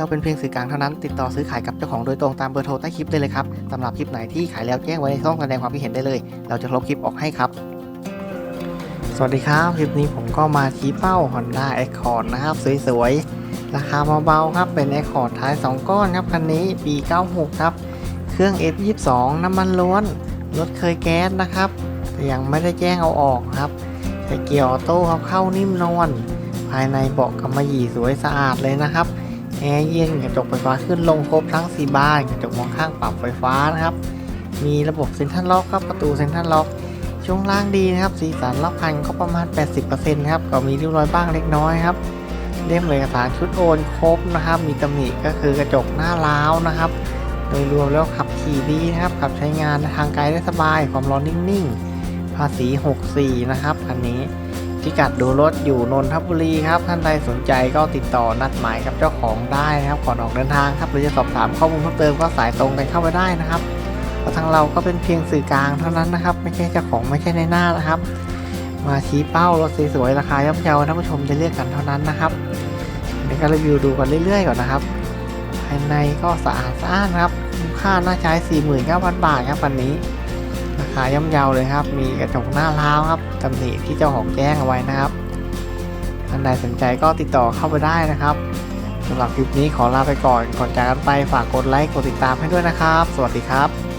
เราเป็นเพียงสื่อกลางเท่านั้น ติดต่อซื้อขายกับเจ้าของโดยตรงตามเบอร์โทรใต้คลิปได้เลยครับสำหรับคลิปไหนที่ขายแล้วแจ้งไว้ในช่องแสดงความคิดเห็นได้เลย เราจะลบคลิปออกให้ครับ สวัสดีครับ คลิปนี้ผมก็มาชี้เป้า Honda Accord นะครับ สวยๆ ราคาเบาๆครับ เป็น Accord ท้าย 2 ก้อนครับ คันนี้ปี 96 ครับ เครื่อง F22 น้ำมันล้วน รถเคยแก๊สนะครับ แต่ยังไม่ได้แจ้งเอาออกครับใช้เกียร์ออโต้ครับเข้านิ่มนวลภายในเบาะกำมะหยี่สวยสะอาดเลยนะครับ แอร์เย็นกระจกไฟฟ้าขึ้นลงครบทั้ง 4 บานกระจกมองข้างปรับไฟฟ้านะครับ มีระบบเซ็นทรัลล็อกครับประตูเซ็นทรัลล็อกช่วงล่างดีนะครับ สีสันรอบคันก็ประมาณ 80%ครับก็มีริ้วรอยบ้างเล็กน้อยครับเล่มเอกสารชุดโอนครบนะครับ มีตำหนิก็คือกระจกหน้าล้าวนะครับ โดยรวมแล้วขับขี่ดีนะครับ ขับใช้งานทางไกลได้สบายความร้อนนิ่งๆ ภาษี 64 นะครับคันนี้ พิกัดดูรถอยู่นนทบุรีครับ ท่านใดสนใจก็ติดต่อนัดหมายกับเจ้าของได้นะครับก่อนออกเดินทางครับหรือจะสอบถามข้อมูลเพิ่มเติมก็สายตรงกันเข้าไปได้นะครับเพราะทางเราก็เป็นเพียงสื่อกลางเท่านั้นนะครับ ไม่ใช่เจ้าของไม่ใช่ในหน้านะครับ มาชี้เป้ารถสวยๆราคาย่อมเยาท่านผู้ชมจะเลือกกันเท่านั้นนะครับในการรีวิวดูกันเรื่อยๆก่อนนะครับภายในก็สะอาดสะอ้านครับคุ้มค่าน่าใช้ 49,000 บาทครับวันนี้ ราคาย่อมเยาเลยครับ มีกระจกหน้าร้าวครับตำหนิที่เจ้าของแจ้งเอาไว้นะครับท่านใดสนใจก็ติดต่อเข้าไปได้นะครับสำหรับคลิปนี้ขอลาไปก่อนก่อนจากกันไปฝากกดไลค์กดติดตามให้ด้วยนะครับ สวัสดีครับ